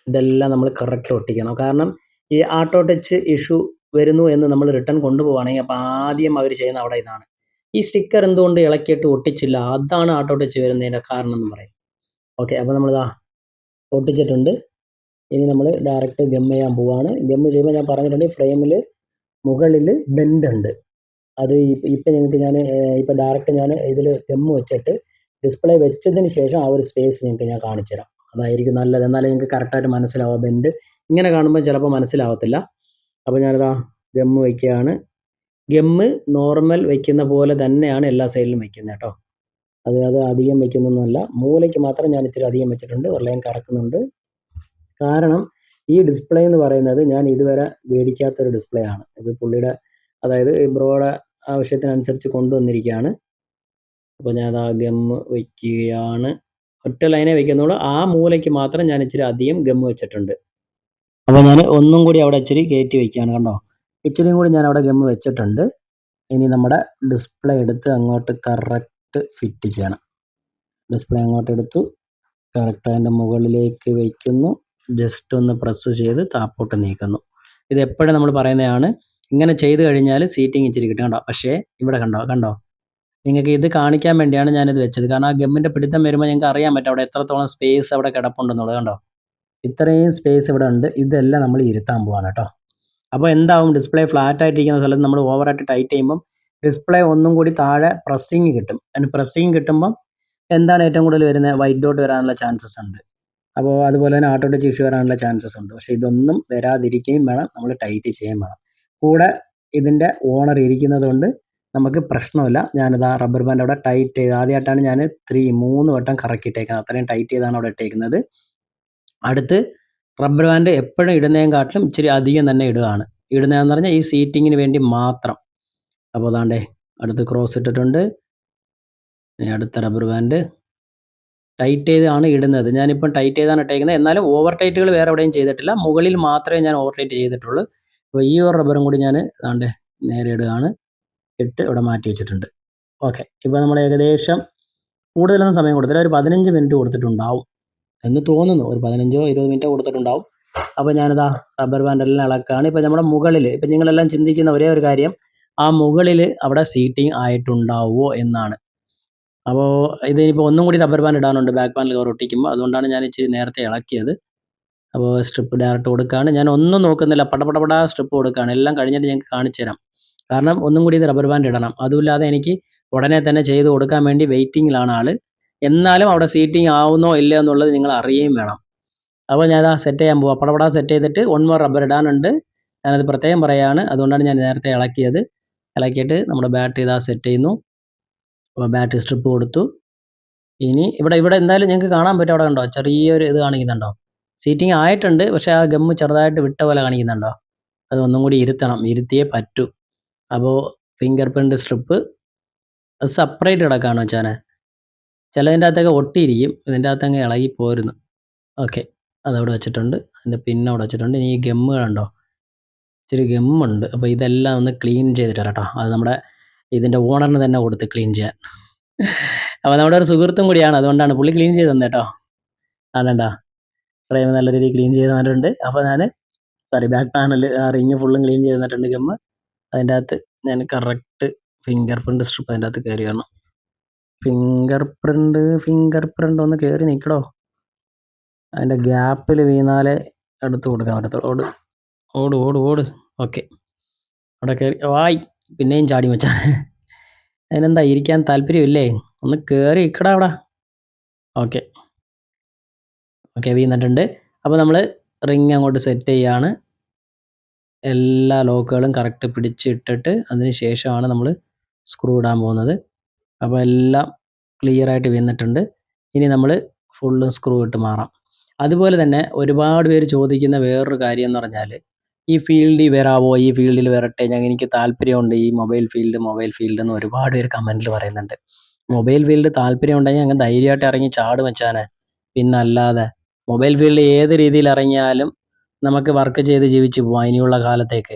ഇതെല്ലാം നമ്മൾ കറക്റ്റ് ഒട്ടിക്കണം. കാരണം ഈ ആട്ടോ ടച്ച് ഇഷ്യൂ വരുന്നു എന്ന് നമ്മൾ റിട്ടേൺ കൊണ്ടുപോവുകയാണെങ്കിൽ അപ്പോൾ ആദ്യം അവർ ചെയ്യുന്ന അവിടെ ഇതാണ്. ഈ സ്റ്റിക്കർ എന്തുകൊണ്ട് ഇളക്കിയിട്ട് ഒട്ടിച്ചില്ല? അതാണ് ആട്ടോ ടച്ച് വരുന്നതിന്റെ കാരണം എന്ന് പറയും. ഓക്കെ അപ്പോൾ നമ്മളിതാ ഒട്ടിച്ചിട്ടുണ്ട്. ഇനി നമ്മൾ ഡയറക്റ്റ് ഗം ചെയ്യാൻ പോവാണ് ഗം ചെയ്യുമ്പോൾ ഞാൻ പറഞ്ഞിട്ടുണ്ട് ഫ്രെയിമിൽ മുകളിൽ ബെൻഡ് ഉണ്ട്. അത് ഇപ്പം ഞങ്ങൾക്ക് ഞാൻ ഇപ്പം ഡയറക്റ്റ് ഞാൻ ഇതിൽ ഗം വെച്ചിട്ട് ഡിസ്പ്ലേ വെച്ചതിന് ശേഷം ആ ഒരു സ്പേസ് നിങ്ങൾക്ക് ഞാൻ കാണിച്ചു തരാം അതായിരിക്കും നല്ലത്. എന്നാലേ നിങ്ങൾക്ക് കറക്റ്റായിട്ട് മനസ്സിലാവുക ബെൻഡ് ഇങ്ങനെ കാണുമ്പോൾ ചിലപ്പോൾ മനസ്സിലാവത്തില്ല. അപ്പോൾ ഞാനിതാ ഗമ്മ് വയ്ക്കുകയാണ് ഗമ്മ് നോർമൽ വയ്ക്കുന്ന പോലെ തന്നെയാണ് എല്ലാ സൈഡിലും വയ്ക്കുന്നത് കേട്ടോ. അത് അത് അധികം വയ്ക്കുന്നൊന്നുമല്ല മൂലയ്ക്ക് മാത്രം ഞാൻ ഇച്ചിരി അധികം വെച്ചിട്ടുണ്ട്. വെള്ളയും കറക്കുന്നുണ്ട്. കാരണം ഈ ഡിസ്പ്ലേ എന്ന് പറയുന്നത് ഞാൻ ഇതുവരെ മേടിക്കാത്തൊരു ഡിസ്പ്ലേ ആണ്. ഇത് പുള്ളിയുടെ അതായത് ബ്രോയുടെ ആവശ്യത്തിനനുസരിച്ച് കൊണ്ടുവന്നിരിക്കുകയാണ്. അപ്പോൾ ഞാൻ അത് ആ ഗമ്മ് വയ്ക്കുകയാണ് ഒറ്റ ലൈനെ വയ്ക്കുന്നുള്ളൂ ആ മൂലയ്ക്ക് മാത്രം ഞാൻ ഇച്ചിരി അധികം ഗമ്മ് വെച്ചിട്ടുണ്ട്. അപ്പോൾ ഞാൻ ഒന്നും കൂടി അവിടെ ഇച്ചിരി കയറ്റി വയ്ക്കുകയാണ് കണ്ടോ? ഇച്ചിരിയും കൂടി ഞാൻ അവിടെ ഗം വെച്ചിട്ടുണ്ട്. ഇനി നമ്മുടെ ഡിസ്പ്ലേ എടുത്ത് അങ്ങോട്ട് കറക്റ്റ് ഫിറ്റ് ചെയ്യണം. ഡിസ്പ്ലേ അങ്ങോട്ട് എടുത്തു. കറക്റ്റ് അതിന്റെ മുകളിലേക്ക് വയ്ക്കുന്നു ജസ്റ്റ് ഒന്ന് പ്രസ് ചെയ്ത് താപ്പോട്ട് നീക്കുന്നു. ഇത് എപ്പോഴും നമ്മൾ പറയുന്നതാണ് ഇങ്ങനെ ചെയ്ത് കഴിഞ്ഞാൽ സീറ്റിംഗ് ഇച്ചിരി കിട്ടും കണ്ടോ? പക്ഷേ ഇവിടെ കണ്ടോ? കണ്ടോ? നിങ്ങൾക്ക് ഇത് കാണിക്കാൻ വേണ്ടിയാണ് ഞാനിത് വെച്ചത്. കാരണം ആ ഗമ്മിന്റെ പിടുത്തം വരുമ്പോൾ ഞങ്ങൾക്ക് അറിയാൻ പറ്റും അവിടെ എത്രത്തോളം സ്പേസ് അവിടെ കിടപ്പുണ്ടെന്നുള്ളത് കണ്ടോ? ഇത്രയും സ്പേസ് ഇവിടെ ഉണ്ട്. ഇതെല്ലാം നമ്മൾ ഇരുത്താൻ പോവാണ് കേട്ടോ. അപ്പോൾ എന്താവും? ഡിസ്പ്ലേ ഫ്ലാറ്റ് ആയിട്ടിരിക്കുന്ന സ്ഥലത്ത് നമ്മൾ ഓവറായിട്ട് ടൈറ്റ് ചെയ്യുമ്പം ഡിസ്പ്ലേ ഒന്നും കൂടി താഴെ പ്രസ്സിങ് കിട്ടും. അതിന് പ്രസ്സിങ് കിട്ടുമ്പം എന്താണ് ഏറ്റവും കൂടുതൽ വരുന്നത്? വൈറ്റ് ഡോട്ട് വരാനുള്ള ചാൻസസ് ഉണ്ട്. അപ്പോൾ അതുപോലെ തന്നെ ഓട്ടോ ടച്ച് ഇഷ്യൂ വരാനുള്ള ചാൻസസ് ഉണ്ട്. പക്ഷേ ഇതൊന്നും വരാതിരിക്കുകയും വേണം. നമ്മൾ ടൈറ്റ് ചെയ്യുകയും വേണം. കൂടെ ഇതിന്റെ ഓണർ ഇരിക്കുന്നതുകൊണ്ട് നമുക്ക് പ്രശ്നമില്ല. ഞാനിത് ആ റബ്ബർ ബാൻഡ് അവിടെ ടൈറ്റ് ചെയ്ത് ആദ്യമായിട്ടാണ് ഞാൻ ത്രീ മൂന്ന് വട്ടം കറക്കിയിട്ടേക്കുന്നത്. അത്രയും ടൈറ്റ് ചെയ്താണ് അവിടെ ഇട്ടേക്കുന്നത്. അടുത്ത് റബ്ബർ ബാൻഡ് എപ്പോഴും ഇടുന്നതിനെ കാട്ടിലും ഇച്ചിരി അധികം തന്നെ ഇടുകയാണ്. ഇടുന്നതെന്ന് പറഞ്ഞാൽ ഈ സീറ്റിങ്ങിന് വേണ്ടി മാത്രം. അപ്പോൾ അതാണ്ടേ അടുത്ത് ക്രോസ് ഇട്ടിട്ടുണ്ട്. ഇനി അടുത്ത റബ്ബർ ബാൻഡ് ടൈറ്റ് ചെയ്താണ് ഇടുന്നത്. ഞാനിപ്പം ടൈറ്റ് ചെയ്താണ് ഇട്ടേക്കുന്നത്. എന്നാലും ഓവർ ടൈറ്റുകൾ വേറെ എവിടെയും ചെയ്തിട്ടില്ല. മുകളിൽ മാത്രമേ ഞാൻ ഓവർ ടൈറ്റ് ചെയ്തിട്ടുള്ളൂ. അപ്പോൾ ഈ ഒരു റബ്ബറും കൂടി ഞാൻ അതാണ്ട് നേരെ ഇടുകയാണ്. ഇട്ട് ഇവിടെ മാറ്റി വെച്ചിട്ടുണ്ട്. ഓക്കെ. ഇപ്പോൾ നമ്മൾ ഏകദേശം കൂടുതലൊന്നും സമയം കൊടുത്തില്ല. ഒരു പതിനഞ്ച് മിനിറ്റ് കൊടുത്തിട്ടുണ്ടാവും. എന്ന് തോന്നുന്നു. ഒരു പതിനഞ്ചോ ഇരുപത് മിനിറ്റോ കൊടുത്തിട്ടുണ്ടാവും. അപ്പോൾ ഞാനിതാ റബ്ബർ ബാൻഡെല്ലാം ഇളക്കാണ് ഇപ്പോൾ നമ്മുടെ മുകളിൽ ഇപ്പം നിങ്ങളെല്ലാം ചിന്തിക്കുന്ന ഒരേ ഒരു കാര്യം. ആ മുകളിൽ അവിടെ സീറ്റിംഗ് ആയിട്ടുണ്ടാവുമോ എന്നാണ്. അപ്പോൾ ഇതിനിപ്പോൾ ഒന്നും കൂടി റബ്ബർ ബാൻഡ് ഇടാനുണ്ട്. ബാക്ക് പാനിൽ കവർ ഒട്ടിക്കുമ്പോൾ അതുകൊണ്ടാണ് ഞാൻ ഇച്ചിരി നേരത്തെ ഇളക്കിയത്. അപ്പോൾ സ്ട്രിപ്പ് ഡയറക്റ്റ് കൊടുക്കുകയാണ് ഞാൻ ഒന്നും നോക്കുന്നില്ല. പടപടപട സ്ട്രിപ്പ് കൊടുക്കുകയാണ് എല്ലാം കഴിഞ്ഞിട്ട് ഞങ്ങൾക്ക് കാണിച്ചു തരാം. കാരണം ഒന്നും കൂടി ഇത് റബ്ബർ ബാൻഡ് ഇടണം. അതുമില്ലാതെ എനിക്ക് ഉടനെ തന്നെ ചെയ്ത് കൊടുക്കാൻ വേണ്ടി വെയിറ്റിങ്ങിലാണ് ആൾ എന്നാലും അവിടെ സീറ്റിംഗ് ആവുന്നോ ഇല്ലയോ എന്നുള്ളത് നിങ്ങൾ അറിയുകയും വേണം. അപ്പോൾ ഞാൻ ആ സെറ്റ് ചെയ്യാൻ പോവാം. പടപടാ സെറ്റ് ചെയ്തിട്ട് വൺ മോർ റബ്ബർ ഇടാനുണ്ട് ഞാനത് പ്രത്യേകം പറയുകയാണ് അതുകൊണ്ടാണ് ഞാൻ നേരത്തെ ഇളക്കിയത്. ഇളക്കിയിട്ട് നമ്മുടെ ബാറ്ററി ഇതാ സെറ്റ് ചെയ്യുന്നു. അപ്പോൾ ബാറ്ററി സ്ട്രിപ്പ് കൊടുത്തു. ഇനി ഇവിടെ ഇവിടെ എന്തായാലും നിങ്ങൾക്ക് കാണാൻ പറ്റും അവിടെ കണ്ടോ? ചെറിയൊരു ഇത് കാണിക്കുന്നുണ്ടോ? സീറ്റിംഗ് ആയിട്ടുണ്ട് പക്ഷേ ആ ഗമ്മ് ചെറുതായിട്ട് വിട്ട പോലെ കാണിക്കുന്നുണ്ടോ? അത് ഒന്നും കൂടി ഇരുത്തണം. ഇരുത്തിയേ പറ്റൂ. അപ്പോൾ ഫിംഗർ പ്രിന്റ് സ്ട്രിപ്പ് അത് സെപ്പറേറ്റ് കിടക്കാണ് വെച്ചാനെ ചിലതിന്റെ അകത്തൊക്കെ ഒട്ടിയിരിക്കും. ഇതിന്റെ അകത്ത് അങ്ങ് ഇളകി പോരുന്നു. ഓക്കെ. അതവിടെ വെച്ചിട്ടുണ്ട്. അതിന്റെ പിന്നെ അവിടെ വെച്ചിട്ടുണ്ട്. ഇനി ഈ ഗമ്മ് കണ്ടോ? ഇച്ചിരി ഗമ്മുണ്ട്. അപ്പോൾ ഇതെല്ലാം ഒന്ന് ക്ലീൻ ചെയ്തിട്ട് കേട്ടോ. അത് നമ്മുടെ ഇതിന്റെ ഓണറിന് തന്നെ കൊടുത്ത് ക്ലീൻ ചെയ്യാൻ. അപ്പോൾ നമ്മുടെ ഒരു സുഹൃത്തും കൂടിയാണ്. അതുകൊണ്ടാണ് പുള്ളി ക്ലീൻ ചെയ്ത് തന്നെ കേട്ടോ. ആണണ്ടാ? ഫ്രെയിം നല്ല രീതിയിൽ ക്ലീൻ ചെയ്ത് തന്നിട്ടുണ്ട്. അപ്പോൾ ഞാൻ സോറി ബാക്ക് പാനൽ ആ റിങ് ഫുള്ളും ക്ലീൻ ചെയ്ത് തന്നിട്ടുണ്ട് ഗമ്മ്. അതിന്റെ അകത്ത് ഞാൻ കറക്റ്റ് ഫിംഗർ പ്രിന്റ് സ്ട്രിപ്പ് അതിന്റെ അകത്ത് കയറി വരണം. ഫിംഗർ പ്രിന്റ് ഫിംഗർ പ്രിന്റ് ഒന്ന് കയറി നിൽക്കടോ അതിന്റെ ഗ്യാപ്പിൽ വീണാലേ എടുത്ത് കൊടുക്കാൻ പറ്റത്തുള്ളൂ. ഓട് ഓട് ഓട് ഓട്. ഓക്കെ അവിടെ കയറി വായ്. പിന്നെയും ചാടി വെച്ചാണ് അതിനെന്താ ഇരിക്കാൻ താല്പര്യമില്ലേ? ഒന്ന് കയറി ഇക്കടാ അവിടെ. ഓക്കെ ഓക്കെ വീണിട്ടുണ്ട്. അപ്പോൾ നമ്മൾ റിങ് അങ്ങോട്ട് സെറ്റ് ചെയ്യാണ്. എല്ലാ ലോക്കുകളും കറക്റ്റ് പിടിച്ചിട്ടിട്ട് അതിന് ശേഷമാണ് നമ്മൾ സ്ക്രൂ ഇടാൻ പോകുന്നത്. അപ്പോൾ എല്ലാം ക്ലിയർ ആയിട്ട് വീണിട്ടുണ്ട് ഇനി നമ്മൾ ഫുള്ള് സ്ക്രൂ ഇട്ട് മാറാം. അതുപോലെ തന്നെ ഒരുപാട് പേര് ചോദിക്കുന്ന വേറൊരു കാര്യം എന്ന് പറഞ്ഞാൽ ഈ ഫീൽഡിൽ വരാവോ? ഈ ഫീൽഡിൽ വരട്ടെ? ഞങ്ങൾ എനിക്ക് താല്പര്യമുണ്ട് ഈ മൊബൈൽ ഫീൽഡ് മൊബൈൽ ഫീൽഡ് എന്ന് ഒരുപാട് പേര് കമന്റിൽ പറയുന്നുണ്ട്. മൊബൈൽ ഫീൽഡ് താല്പര്യം ഉണ്ടെങ്കിൽ അങ്ങ് ധൈര്യമായിട്ട് ഇറങ്ങി ചാട് വെച്ചാനെ പിന്നെ അല്ലാതെ മൊബൈൽ ഫീൽഡ് ഏത് രീതിയിൽ ഇറങ്ങിയാലും നമുക്ക് വർക്ക് ചെയ്ത് ജീവിച്ച് പോവാം ഇനിയുള്ള കാലത്തേക്ക്.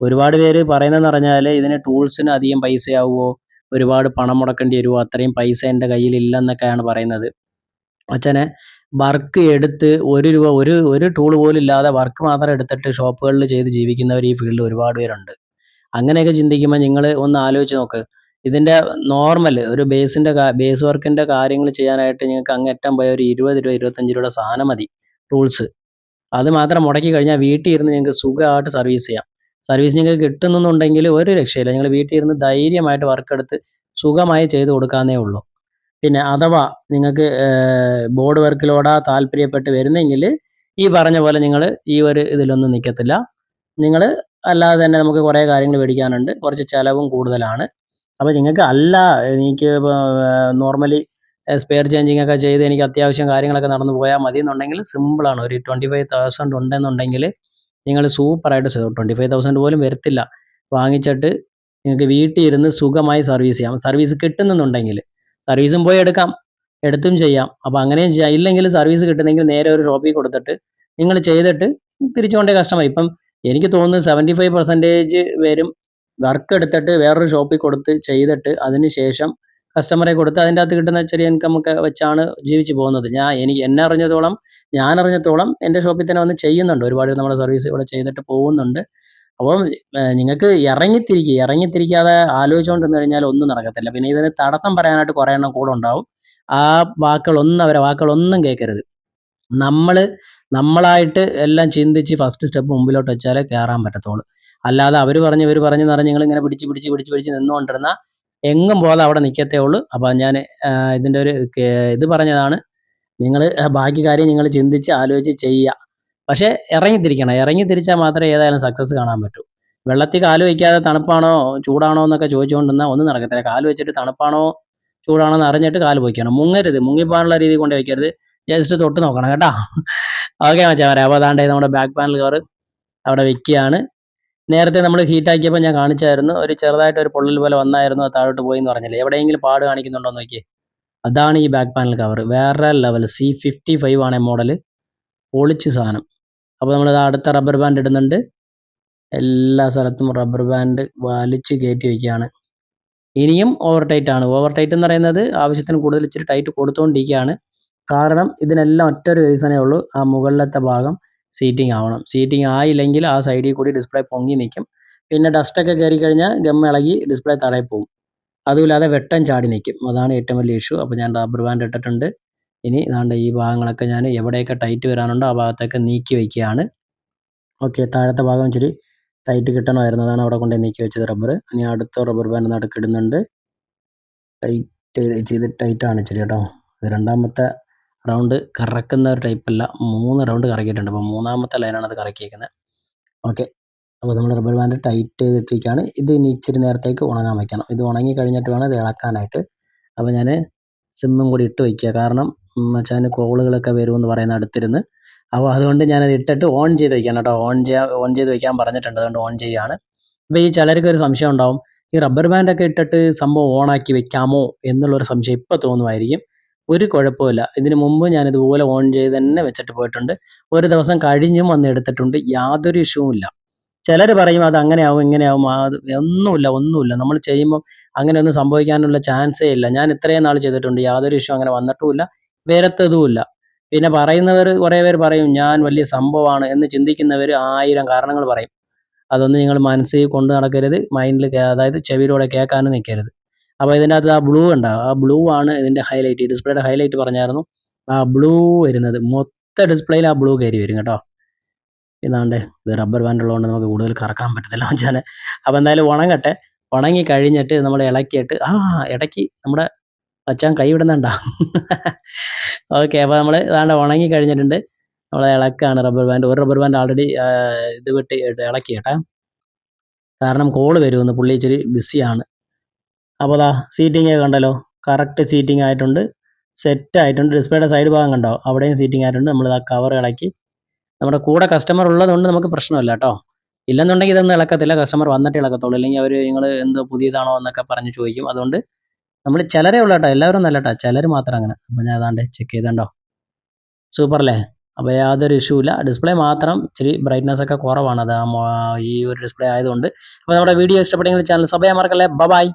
ഒരുപാട് പേര് പറയുന്നതെന്ന് പറഞ്ഞാൽ ഇതിന് ടൂൾസിന് അധികം പൈസയാവുമോ? ഒരുപാട് പണം മുടക്കേണ്ടി വരുമോ അത്രയും പൈസ എന്റെ കയ്യിൽ ഇല്ലെന്നൊക്കെയാണ് പറയുന്നത്. അച്ഛനെ വർക്ക് എടുത്ത് ഒരു രൂപ ഒരു ഒരു ടൂൾ പോലും ഇല്ലാതെ വർക്ക് മാത്രം എടുത്തിട്ട് ഷോപ്പുകളിൽ ചെയ്ത് ജീവിക്കുന്നവർ ഈ ഫീൽഡിൽ ഒരുപാട് പേരുണ്ട്. അങ്ങനെയൊക്കെ ചിന്തിക്കുമ്പോൾ നിങ്ങൾ ഒന്ന് ആലോചിച്ച് നോക്ക്. ഇതിന്റെ നോർമൽ ഒരു ബേസിന്റെ ബേസ് വർക്കിന്റെ കാര്യങ്ങൾ ചെയ്യാനായിട്ട് നിങ്ങൾക്ക് അങ്ങേറ്റം പോയ ഒരു ഇരുപത് രൂപ ഇരുപത്തഞ്ച് രൂപയുടെ സാധനം മതി ടൂൾസ് അത് മാത്രം മുടക്കി കഴിഞ്ഞാൽ വീട്ടിൽ ഇരുന്ന് നിങ്ങൾക്ക് സുഖമായിട്ട് സർവീസ് ചെയ്യാം. സർവീസ് നിങ്ങൾക്ക് കിട്ടുന്നുണ്ടെങ്കിൽ ഒരു രക്ഷയില്ല. നിങ്ങൾ വീട്ടിൽ ഇരുന്ന് ധൈര്യമായിട്ട് വർക്ക് എടുത്ത് സുഖമായി ചെയ്ത് കൊടുക്കാന്നേ ഉള്ളൂ. പിന്നെ അഥവാ നിങ്ങൾക്ക് ബോർഡ് വർക്കിലോടാ താല്പര്യപ്പെട്ട് വരുന്നെങ്കിൽ ഈ പറഞ്ഞ പോലെ നിങ്ങൾ ഈ ഒരു ഇതിലൊന്നും നിൽക്കത്തില്ല നിങ്ങൾ അല്ലാതെ തന്നെ നമുക്ക് കുറേ കാര്യങ്ങൾ മേടിക്കാനുണ്ട്. കുറച്ച് ചിലവും കൂടുതലാണ്. അപ്പോൾ നിങ്ങൾക്ക് അല്ല എനിക്ക് നോർമലി സ്പെയർ ചേഞ്ചിങ് ഒക്കെ ചെയ്ത് എനിക്ക് അത്യാവശ്യം കാര്യങ്ങളൊക്കെ നടന്നു പോയാൽ മതി എന്നുണ്ടെങ്കിൽ സിമ്പിളാണ് ഒരു ട്വന്റി ഫൈവ് തൗസൻഡ് ഉണ്ടെന്നുണ്ടെങ്കിൽ നിങ്ങൾ സൂപ്പറായിട്ട് ട്വന്റി ഫൈവ് തൗസൻഡ് പോലും വരത്തില്ല. വാങ്ങിച്ചിട്ട് നിങ്ങൾക്ക് വീട്ടിൽ ഇരുന്ന് സുഖമായി സർവീസ് ചെയ്യാം. സർവീസ് കിട്ടുന്നുണ്ടെങ്കിൽ സർവീസും പോയി എടുക്കാം. എടുത്തും ചെയ്യാം. അപ്പോൾ അങ്ങനെയും ചെയ്യാം. ഇല്ലെങ്കിൽ സർവീസ് കിട്ടുന്നെങ്കിൽ നേരെ ഒരു ഷോപ്പിൽ കൊടുത്തിട്ട് നിങ്ങൾ ചെയ്തിട്ട് തിരിച്ചു കൊണ്ടേ കസ്റ്റമർ ഇപ്പം എനിക്ക് തോന്നുന്നു സെവന്റി ഫൈവ് പെർസെന്റേജ് വരും. വർക്ക് എടുത്തിട്ട് വേറൊരു ഷോപ്പിൽ കൊടുത്ത് ചെയ്തിട്ട് അതിന് ശേഷം കസ്റ്റമറെ കൊടുത്ത് അതിന്റെ അകത്ത് കിട്ടുന്ന ചെറിയ ഇൻകം ഒക്കെ വെച്ചാണ് ജീവിച്ചു പോകുന്നത്. ഞാൻ എനിക്ക് എന്നെ അറിഞ്ഞതോളം ഞാൻ അറിഞ്ഞത്തോളം എന്റെ ഷോപ്പിൽ തന്നെ വന്ന് ചെയ്യുന്നുണ്ട്. ഒരുപാട് നമ്മുടെ സർവീസ് ഇവിടെ ചെയ്തിട്ട് പോകുന്നുണ്ട്. അപ്പം നിങ്ങൾക്ക് ഇറങ്ങിത്തിരിക്കുക ഇറങ്ങിത്തിരിക്കാതെ ആലോചിച്ചുകൊണ്ടിരുന്ന് കഴിഞ്ഞാൽ ഒന്നും നടക്കത്തില്ല. പിന്നെ ഇതിന് തടസ്സം പറയാനായിട്ട് കുറേ എണ്ണം കൂടെ ഉണ്ടാവും. ആ വാക്കുകളൊന്നും അവരെ വാക്കുകളൊന്നും കേൾക്കരുത്. നമ്മൾ നമ്മളായിട്ട് എല്ലാം ചിന്തിച്ച് ഫസ്റ്റ് സ്റ്റെപ്പ് മുമ്പിലോട്ട് വെച്ചാലേ കയറാൻ പറ്റത്തുള്ളൂ. അല്ലാതെ അവർ പറഞ്ഞ് ഇവർ പറഞ്ഞ് പറഞ്ഞ് നിങ്ങൾ ഇങ്ങനെ പിടിച്ച് പിടിച്ച് പിടിച്ച് പിടിച്ച് നിന്നുകൊണ്ടിരുന്ന എങ്ങും പോകാതെ അവിടെ നിൽക്കത്തേ ഉള്ളൂ. അപ്പോൾ ഞാൻ ഇതിന്റെ ഒരു ഇത് പറഞ്ഞതാണ്. നിങ്ങൾ ബാക്കി കാര്യം നിങ്ങൾ ചിന്തിച്ച് ആലോചിച്ച് ചെയ്യുക. പക്ഷേ ഇറങ്ങിത്തിരിക്കണം. ഇറങ്ങിത്തിരിച്ചാൽ മാത്രമേ ഏതായാലും സക്സസ് കാണാൻ പറ്റൂ. വെള്ളത്തിൽ കാൽ വയ്ക്കാതെ തണുപ്പാണോ ചൂടാണോ എന്നൊക്കെ ചോദിച്ചുകൊണ്ടിരുന്നാൽ ഒന്നും നടക്കത്തില്ല. കാൽ വെച്ചിട്ട് തണുപ്പാണോ ചൂടാണോ എന്ന് അറിഞ്ഞിട്ട് കാൽ വയ്ക്കണം. മുങ്ങരുത്. മുങ്ങിപ്പോകാനുള്ള രീതി കൊണ്ട് വയ്ക്കരുത്. ജസ്റ്റ് തൊട്ട് നോക്കണം കേട്ടോ. ഓക്കെ മച്ചാ പറയാം അപ്പോൾ അതാണ്ട് നമ്മുടെ ബാക്ക് പാനൽ കവർ അവിടെ വെക്കുകയാണ്. നേരത്തെ നമ്മൾ ഹീറ്റ് ആക്കിയപ്പോൾ ഞാൻ കാണിച്ചായിരുന്നു. ഒരു ചെറുതായിട്ട് ഒരു പൊള്ളൽ പോലെ വന്നായിരുന്നു താഴോട്ട് പോയി എന്ന് പറഞ്ഞില്ലേ? എവിടെയെങ്കിലും പാട് കാണിക്കുന്നുണ്ടോ നോക്കിയേ. അതാണ് ഈ ബാക്ക് പാനൽ കവർ വേറെ ലെവൽ സി ഫിഫ്റ്റി ഫൈവ് ആണ് മോഡൽ പൊളിച്ച് സാധനം. അപ്പോൾ നമ്മൾ അടുത്ത റബ്ബർ ബാൻഡ് ഇടുന്നുണ്ട്. എല്ലാ സ്ഥലത്തും റബ്ബർ ബാൻഡ് വലിച്ച് കയറ്റി വയ്ക്കുകയാണ് ഇനിയും ഓവർ ടൈറ്റ് ആണ്. ഓവർ ടൈറ്റ് എന്ന് പറയുന്നത് ആവശ്യത്തിന് കൂടുതൽ ഇച്ചിരി ടൈറ്റ് കൊടുത്തുകൊണ്ടിരിക്കുകയാണ് കാരണം ഇതിനെല്ലാം ഒറ്റൊരു റീസണേ ഉള്ളൂ. ആ മുകളിലത്തെ ഭാഗം സീറ്റിംഗ് ആവണം. സീറ്റിംഗ് ആയില്ലെങ്കിൽ ആ സൈഡിൽ കൂടി ഡിസ്പ്ലേ പൊങ്ങി നിൽക്കും പിന്നെ ഡസ്റ്റൊക്കെ കയറി കഴിഞ്ഞാൽ ഗം ഇളകി ഡിസ്പ്ലേ തടയിൽ പോകും. അതുമില്ലാതെ വെട്ടം ചാടി നിൽക്കും അതാണ് ഏറ്റവും വലിയ ഇഷ്യൂ അപ്പോൾ ഞാൻ റബ്ബർ ബാൻഡ് ഇട്ടിട്ടുണ്ട്. ഇനി ഇതാണ്ട് ഈ ഭാഗങ്ങളൊക്കെ ഞാൻ എവിടെയൊക്കെ ടൈറ്റ് വരാനുണ്ടോ ആ ഭാഗത്തൊക്കെ നീക്കി വയ്ക്കുകയാണ് ഓക്കെ താഴത്തെ ഭാഗം ഇച്ചിരി ടൈറ്റ് കിട്ടണമായിരുന്നു. അതാണ് അവിടെ കൊണ്ട് നീക്കി വെച്ചത് റബ്ബർ ഇനി അടുത്ത റബ്ബർ ബാൻഡ് നടുക്കിടുന്നുണ്ട് ടൈറ്റ് ചെയ്ത് ടൈറ്റാണ് ഇച്ചിരി കേട്ടോ. രണ്ടാമത്തെ റൗണ്ട് കറക്കുന്ന ഒരു ടൈപ്പല്ല. മൂന്ന് റൗണ്ട് കറക്കിയിട്ടുണ്ട്. അപ്പോൾ മൂന്നാമത്തെ ലൈനാണ് അത് കറക്കിയേക്കുന്നത്. ഓക്കെ. അപ്പോൾ നമ്മൾ റബ്ബർ ബാൻഡ് ടൈറ്റ് ചെയ്തിട്ടിരിക്കുകയാണ്. ഇത് ഇനി ഇച്ചിരി നേരത്തേക്ക് ഉണങ്ങാൻ വയ്ക്കണം ഇത് ഉണങ്ങി കഴിഞ്ഞിട്ട് വേണം ഇത് ഇളക്കാനായിട്ട്. അപ്പോൾ ഞാൻ സിമ്മും കൂടി ഇട്ട് വയ്ക്കുക. കാരണം മച്ചാന് കോളുകളൊക്കെ വരുമെന്ന് പറയുന്ന അടുത്തിരുന്ന്. അപ്പോൾ അതുകൊണ്ട് ഞാനത് ഇട്ടിട്ട് ഓൺ ചെയ്ത് വയ്ക്കണം കേട്ടോ. ഓൺ ചെയ്യാൻ ഓൺ ചെയ്ത് വയ്ക്കാൻ പറഞ്ഞിട്ടുണ്ട്. അതുകൊണ്ട് ഓൺ ചെയ്യുകയാണ്. അപ്പോൾ ഈ ചിലർക്ക് ഒരു സംശയം ഉണ്ടാവും. ഈ റബ്ബർ ബാൻഡൊക്കെ ഇട്ടിട്ട് സംഭവം ഓണാക്കി വെക്കാമോ എന്നുള്ളൊരു സംശയം ഇപ്പോൾ തോന്നുമായിരിക്കും. ഒരു കുഴപ്പമില്ല ഇതിനു മുമ്പ് ഞാൻ ഇതുപോലെ ഓൺ ചെയ്ത് തന്നെ വെച്ചിട്ട് പോയിട്ടുണ്ട്. ഒരു ദിവസം കഴിഞ്ഞും വന്ന് എടുത്തിട്ടുണ്ട്. യാതൊരു ഇഷ്യൂവും ഇല്ല. ചിലർ പറയും അത് അങ്ങനെയാവും ഇങ്ങനെയാവും. ഒന്നുമില്ല ഒന്നുമില്ല. നമ്മൾ ചെയ്യുമ്പോൾ അങ്ങനെ അങ്ങനെയൊന്നും സംഭവിക്കാനുള്ള ചാൻസേ ഇല്ല. ഞാൻ ഇത്രയും നാൾ ചെയ്തിട്ടുണ്ട്. യാതൊരു ഇഷ്യൂ അങ്ങനെ വന്നിട്ടുമില്ല. വരത്തതുമില്ല പിന്നെ പറയുന്നവർ കുറേ പേർ പറയും ഞാൻ വലിയ സംഭവമാണ് എന്ന് ചിന്തിക്കുന്നവർ ആയിരം കാരണങ്ങൾ പറയും. അതൊന്നും നിങ്ങൾ മനസ്സിൽ കൊണ്ട് നടക്കരുത്. മൈൻഡിൽ അതായത് ചെവിയിലൂടെ കേൾക്കാനും നിൽക്കരുത്. അപ്പോൾ ഇതിന്റെ അകത്ത് ആ ബ്ലൂ ഉണ്ടാവും ആ ബ്ലൂ ആണ് ഇതിന്റെ ഹൈലൈറ്റ് ഡിസ്പ്ലേയുടെ ഹൈലൈറ്റ് പറഞ്ഞായിരുന്നു. ആ ബ്ലൂ വരുന്നത് മൊത്ത ഡിസ്പ്ലേയിൽ ആ ബ്ലൂ കയറി വരും കേട്ടോ. ഇതാണ്ട് ഇത് റബ്ബർ ബാൻഡ് ഉള്ളതുകൊണ്ട് നമുക്ക് കൂടുതൽ കറക്കാൻ പറ്റത്തില്ല വെച്ചാൽ അപ്പോൾ എന്തായാലും ഉണങ്ങട്ടെ. ഉണങ്ങി കഴിഞ്ഞിട്ട് നമ്മൾ ഇളക്കിയിട്ട് ആ ഇടയ്ക്ക് നമ്മുടെ അച്ഛൻ കൈ വിടുന്നുണ്ടാ ഓക്കെ അപ്പോൾ നമ്മൾ ഇതാണ്ട് ഉണങ്ങി കഴിഞ്ഞിട്ടുണ്ട്. നമ്മൾ ഇളക്കാണ് റബ്ബർ ബാൻഡ് ഒരു റബ്ബർ ബാൻഡ് ആൾറെഡി ഇത് വിട്ട് ഇളക്കി കാരണം കോൾ വരുമെന്ന് പുള്ളി ഇച്ചിരി ബിസിയാണ് അപ്പോൾ ദാ സീറ്റിംഗ് കണ്ടല്ലോ. കറക്റ്റ് സീറ്റിംഗ് ആയിട്ടുണ്ട്. സെറ്റ് ആയിട്ടുണ്ട്. ഡിസ്പ്ലേയുടെ സൈഡ് ഭാഗം കണ്ടോ? അവിടെയും സീറ്റിംഗ് ആയിട്ടുണ്ട്. നമ്മൾ ആ കവർ ഇളക്കി. നമ്മുടെ കൂടെ കസ്റ്റമർ ഉള്ളതുകൊണ്ട് നമുക്ക് പ്രശ്നമില്ല കേട്ടോ. ഇല്ലെന്നുണ്ടെങ്കിൽ ഇതൊന്നും ഇളക്കത്തില്ല. കസ്റ്റമർ വന്നിട്ട് ഇളക്കത്തുള്ളൂ. അല്ലെങ്കിൽ അവർ നിങ്ങൾ എന്തോ പുതിയതാണോ എന്നൊക്കെ പറഞ്ഞ് ചോദിക്കും. അതുകൊണ്ട് നമ്മൾ ചിലരേ ഉള്ളൂ കേട്ടോ. എല്ലാവരും നല്ല കേട്ടോ. ചിലർ മാത്രം അങ്ങനെ. അപ്പോൾ ഞാൻ അതാണ്ട് ചെക്ക് ചെയ്തുണ്ടോ? സൂപ്പർ അല്ലേ? അപ്പോൾ യാതൊരു ഇഷ്യൂ ഇല്ല. ഡിസ്പ്ലേ മാത്രം ഇച്ചിരി ബ്രൈറ്റ്നസ് ഒക്കെ കുറവാണ്. അത് ഈ ഒരു ഡിസ്പ്ലേ ആയതുകൊണ്ട്. അപ്പോൾ നമ്മുടെ വീഡിയോ ഇഷ്ടപ്പെട്ടെങ്കിൽ ചാനൽ സഭയാ മറക്കല്ലേ. ബൈ